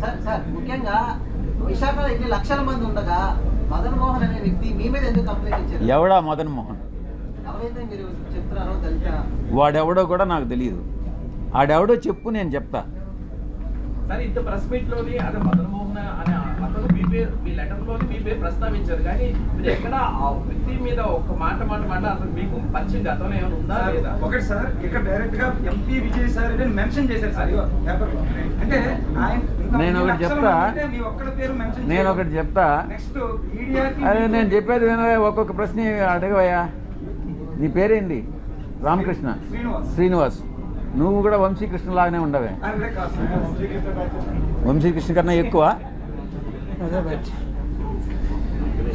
Sir sir ముఖ్యంగా విశాఖలో ఇన్ని లక్షల మంది ఉండగా మదన్ మోహన్ అనే వ్యక్తి మీ మీద ఎందుకు కంప్లైంట్ ఇచ్చారు? ఎవడా మదన్ మోహన్? ఎవరైతే మీరు చెప్తున్నారో దళిత వాడెవడో కూడా నాకు తెలియదు ఆడెవడో చెప్పు నేను చెప్తా. సార్ ఇంత ప్రెస్ మీట్లోని అదే మదన్ మోహన్ అనే అతను మీ పేరు మీ లెటర్లోని మీ పేరు ప్రస్తావించారు. కానీ మీరు ఎక్కడ ఆ వ్యక్తి మీద ఒక మాట మాట మాట అసలు మీకు పరిచయం గతంలో ఏమైనా ఉందా సార్, లేదా? ఒకటి సార్ ఇక్కడ డైరెక్ట్గా ఎంపీ విజయ్ సార్ అని మెన్షన్ చేశారు సార్ పేపర్లో. అంటే ఆయన నేను ఒకటి చెప్తా. నేను ఒకటి చెప్తా. నెక్స్ట్ మీడియాకి అదే నేను చెప్పేది వినవే ఒక్కొక్క ప్రశ్న అడగవయ్యా. నీ పేరేంటి? రామకృష్ణ. శ్రీనివాస్. శ్రీనివాస్. నువ్వు కూడా వంశీకృష్ణ లాగానే ఉండవే. వంశీకృష్ణ కన్నా ఎక్కువ.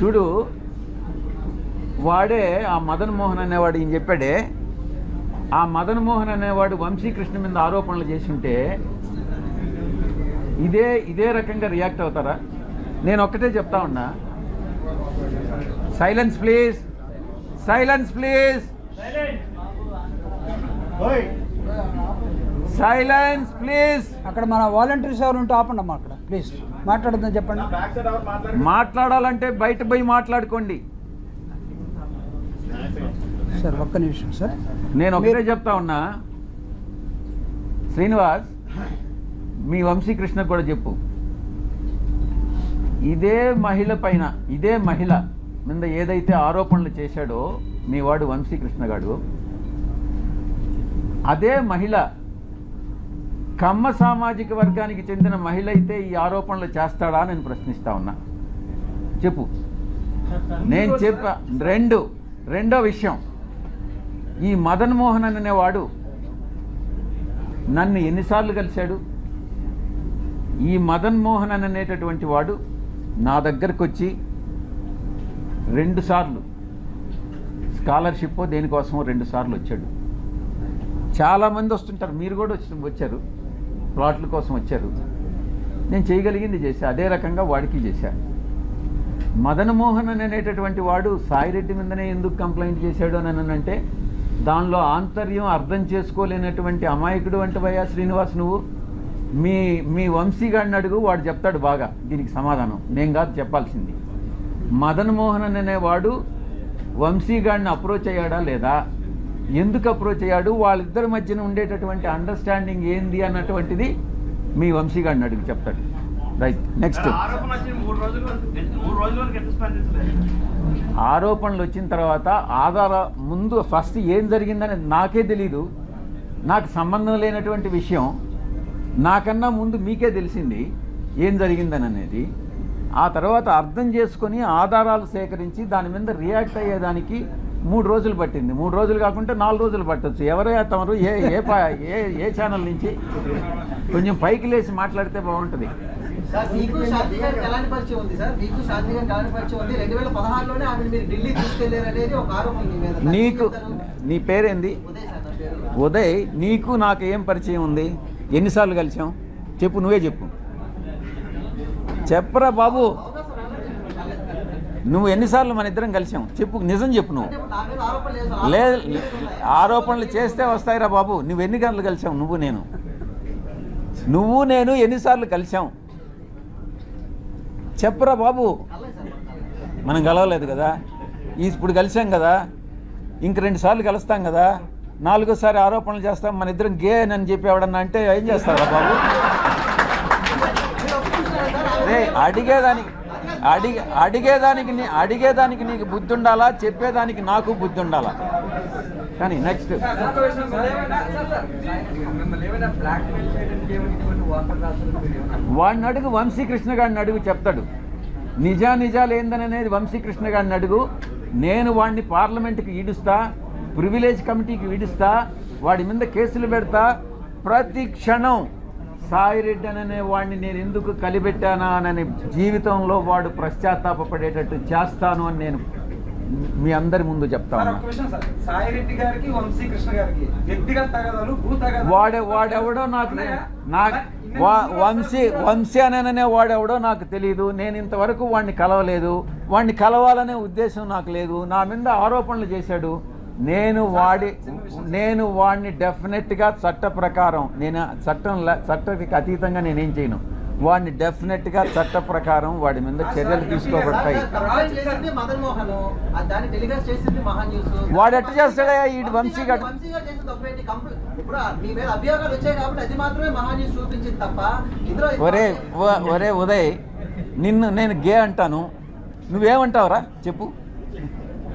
చూడు వాడే ఆ మదన్ మోహన్ అనేవాడు ఈయన చెప్పాడే. ఆ మదన్ మోహన్ అనేవాడు వంశీకృష్ణ మీద ఆరోపణలు చేసి ఉంటే ఇదే ఇదే రకంగా రియాక్ట్ అవుతారా? నేను ఒక్కటే చెప్తా ఉన్నా. Silence please silence please silence please అక్కడ మన వాలంటీర్స్ ఎవరు ఉంటే ఆపండి అమ్మా అక్కడ. ప్లీజ్ మాట్లాడుతుందని చెప్పండి. మాట్లాడాలంటే బయట పోయి మాట్లాడుకోండి. సార్ ఒక్క నిమిషం సార్. నేను ఒకటే చెప్తా ఉన్నా. శ్రీనివాస్ మీ వంశీకృష్ణకు కూడా చెప్పు. ఇదే మహిళ పైన ఇదే మహిళ మీద ఏదైతే ఆరోపణలు చేశాడో మీ వాడు వంశీకృష్ణ గాడు అదే మహిళ కమ్మ సామాజిక వర్గానికి చెందిన మహిళ అయితే ఈ ఆరోపణలు చేస్తాడా నేను ప్రశ్నిస్తా ఉన్నా. చెప్పు. నేను చెప్పా రెండు రెండో విషయం. ఈ మదన్ మోహన్ అనేవాడు నన్ను ఎన్నిసార్లు కలిశాడు? ఈ మదన్ మోహన్ అని అనేటటువంటి వాడు నా దగ్గరకు వచ్చి రెండు సార్లు స్కాలర్షిప్ దేనికోసమో రెండు సార్లు వచ్చాడు చాలామంది వస్తుంటారు. మీరు కూడా వచ్చి వచ్చారు. ప్లాట్ల కోసం వచ్చారు. నేను చేయగలిగింది చేశా. అదే రకంగా వాడికి చేశా. మదన్ మోహన్ అని అనేటటువంటి వాడు సాయిరెడ్డి మీదనే ఎందుకు కంప్లైంట్ చేశాడు అని అంటే దానిలో ఆంతర్యం అర్థం చేసుకోలేనటువంటి అమాయకుడు అంటవయ్యా శ్రీనివాస్ నువ్వు. మీ మీ వంశీగాడిని అడుగు వాడు చెప్తాడు బాగా. దీనికి సమాధానం. నేను కాదు చెప్పాల్సింది. మదన్ మోహన్ అనేవాడు వంశీగాడిని అప్రోచ్ అయ్యాడా లేదా? ఎందుకు అప్రోచ్ అయ్యాడు? వాళ్ళిద్దరి మధ్యన ఉండేటటువంటి అండర్స్టాండింగ్ ఏంది అన్నటువంటిది మీ వంశీగాడిని అడుగు చెప్తాడు. రైట్ నెక్స్ట్ ఆరోపణలు వచ్చిన తర్వాత ఆధార ముందు ఫస్ట్ ఏం జరిగిందని నాకే తెలీదు. నాకు సంబంధం లేనటువంటి విషయం. నాకన్నా ముందు మీకే తెలిసింది ఏం జరిగిందని అనేది ఆ తర్వాత అర్థం చేసుకొని ఆధారాలు సేకరించి దాని మీద రియాక్ట్ అయ్యేదానికి మూడు రోజులు పట్టింది. మూడు రోజులు కాకుంటే నాలుగు రోజులు పట్టొచ్చు. ఎవరైనా తమరు ఏ ఏ ఏ ఏ ఛానల్ నుంచి కొంచెం పైకి లేచి మాట్లాడితే బాగుంటుంది. నీకు? నీ పేరేంది? ఉదయ్ నీకు నాకు ఏం పరిచయం ఉంది? ఎన్నిసార్లు కలిసాం? చెప్పు నువ్వే చెప్పు. చెప్పరా బాబు. నువ్వు ఎన్నిసార్లు మన ఇద్దరం కలిసాం? చెప్పు నిజం చెప్పు నువ్వు. ఆరోపణలు లేదు ఆరోపణలు చేస్తే వస్తాయిరా బాబు. నువ్వు ఎన్ని గంటలు కలిసావు? నువ్వు నేను. నువ్వు నేను ఎన్నిసార్లు కలిసాం? చెప్పరా బాబు. మనం కలవలేదు కదా. ఇప్పుడు కలిసాం కదా. ఇంక రెండు సార్లు కలుస్తాం కదా. నాలుగోసారి ఆరోపణలు చేస్తాం మన ఇద్దరం గే అని చెప్పి ఎవడన్నా అంటే ఏం చేస్తారా బాబు? మీరు రే అడిగేదానికి అడిగే అడిగేదానికి నీ అడిగేదానికి నీకు బుద్ధి ఉండాలా చెప్పేదానికి నాకు బుద్ధి ఉండాలా కానీ నెక్స్ట్. వాడిని అడుగు వంశీకృష్ణ గారిని అడుగు చెప్తాడు. నిజా నిజాలు ఏందనేది వంశీకృష్ణ గారిని అడుగు. నేను వాడిని పార్లమెంట్కి ఈడుస్తా. ప్రివిలేజ్ కమిటీకి ఈడుస్తా వాడి మీద కేసులు పెడతా ప్రతి క్షణం సాయిరెడ్డి అనే వాడిని నేను ఎందుకు కలిపెట్టానా అని జీవితంలో వాడు పశ్చాత్తాపపడేటట్టు చేస్తాను అని నేను మీ అందరి ముందు చెప్తా సార్, ఉన్నా. ఒక్క విషయం సార్. సాయిరెడ్డి గారికి వంశీ కృష్ణ గారికి వ్యక్తిగత తగాదాలు భూ తగాదాలు వాడే వాడెవడో నాకు వంశీ వంశీ అననే వాడెవడో నాకు తెలియదు నేను ఇంతవరకు వాడిని కలవలేదు. వాడిని కలవాలనే ఉద్దేశం నాకు లేదు. నా మీద ఆరోపణలు చేశాడు. నేను వాడి నేను వాడిని డెఫినెట్గా చట్ట ప్రకారం నేను చట్టం చట్టానికి అతీతంగా నేనేం చేయను. వాడిని డెఫినెట్గా చట్ట ప్రకారం వాడి మీద చర్యలు తీసుకోబడతాయి. వాడు ఎట్ట చేస్తాడయ్యా ఈ వంశీ గారు ఒరే ఒరే ఉదయ్ నిన్ను నేను గే అంటాను. నువ్వేమంటావురా? చెప్పు.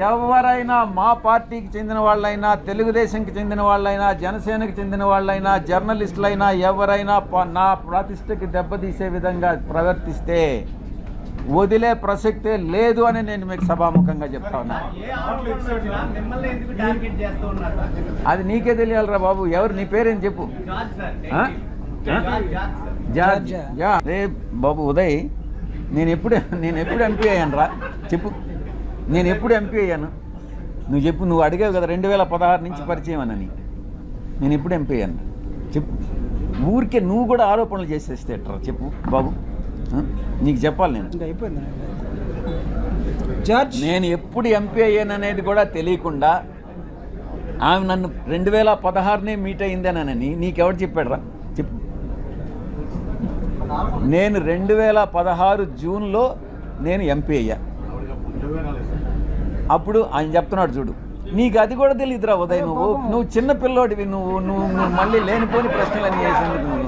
ఎవరైనా మా పార్టీకి చెందిన వాళ్ళైనా తెలుగుదేశంకి చెందిన వాళ్ళైనా జనసేనకి చెందిన వాళ్ళైనా జర్నలిస్టులైనా ఎవరైనా నా ప్రతిష్టకి దెబ్బతీసే విధంగా ప్రవర్తిస్తే వదిలే ప్రసక్తే లేదు అని నేను మీకు సభాముఖంగా చెప్తా ఉన్నా? అది నీకే తెలియాలిరా బాబు. ఎవరు? నీ పేరేం చెప్పు. రే బాబు ఉదయ్ నేను ఎప్పుడు నేను ఎప్పుడు ఎంపీ అయ్యాను రా చెప్పు. నేను ఎప్పుడు ఎంపీ అయ్యాను? నువ్వు చెప్పు నువ్వు అడిగావు కదా రెండు వేల పదహారు నుంచి పరిచయం అని. నేను ఎప్పుడు ఎంపీ అయ్యాను? చెప్పు. ఊరికే నువ్వు కూడా ఆరోపణలు చేసేస్తే చెప్పు బాబు? నీకు చెప్పాలి నేను. జార్జ్? నేను ఎప్పుడు ఎంపీ అయ్యాను అనేది కూడా తెలియకుండా ఆమె నన్ను రెండు వేల పదహారునే మీట్ అయిందేనని నీకెవడు చెప్పాడు రా చెప్పు. నేను రెండు వేల పదహారు జూన్లో నేను ఎంపీ అయ్యా. అప్పుడు ఆయన చెప్తున్నాడు చూడు నీకు అది కూడా తెలియదురా ఉదయ్ నువ్వు. నువ్వు చిన్న పిల్లోడివి నువ్వు నువ్వు నువ్వు మళ్ళీ లేనిపోని ప్రశ్నలు అన్నీ చేసేందుకు నువ్వు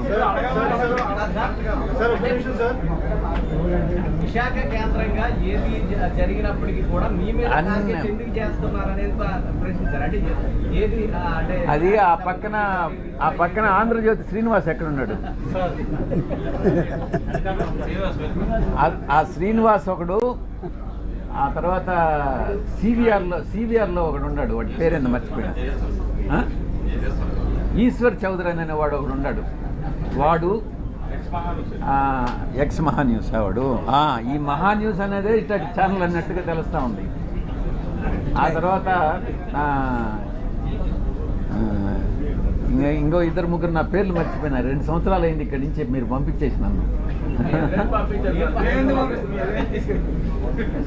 విశాఖ కేంద్రంగా ఏది జరిగినప్పటికీ కూడా మీ మీద ఎందుకు చేస్తున్నారు అనేది ప- ప్రశ్నించారు అంటే ఏది అంటే అది ఆ పక్కన ఆ పక్కన ఆంధ్రజ్యోతి శ్రీనివాస్ ఎక్కడ ఉన్నాడు ఆ- ఆ శ్రీనివాస్ ఒకడు ఆ తర్వాత సివిఆర్లో సివిఆర్లో ఒకడు ఉన్నాడు వాడి పేరేందో మర్చిపోయాను. ఈశ్వర్ చౌదరి అనే వాడు ఒకడు ఉన్నాడు. వాడు ఎక్స్ మహా న్యూస్ వాడు. ఈ మహా న్యూస్ అనేది ఇట్లాంటి ఛానల్ అన్నట్టుగా తెలుస్తూ ఉంది. ఆ తర్వాత ఇంకో ఇద్దరు ముగ్గురు నా పేర్లు మర్చిపోయినా. రెండు సంవత్సరాలు అయింది ఇక్కడి నుంచి మీరు పంపించేసినాను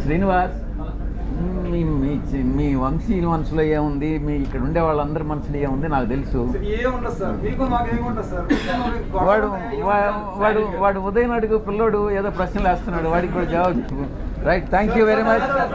శ్రీనివాస్ మీ మీ మీ వంశీ మనసులో ఏముంది? మీ ఇక్కడ ఉండే వాళ్ళందరి మనసులో ఏముంది? నాకు తెలుసు. వాడు వా- వాడు వాడు ఉదయం అడుగు పిల్లోడు ఏదో ప్రశ్నలు వేస్తున్నాడు. వాడికి కూడా జవాబు right thank you very much.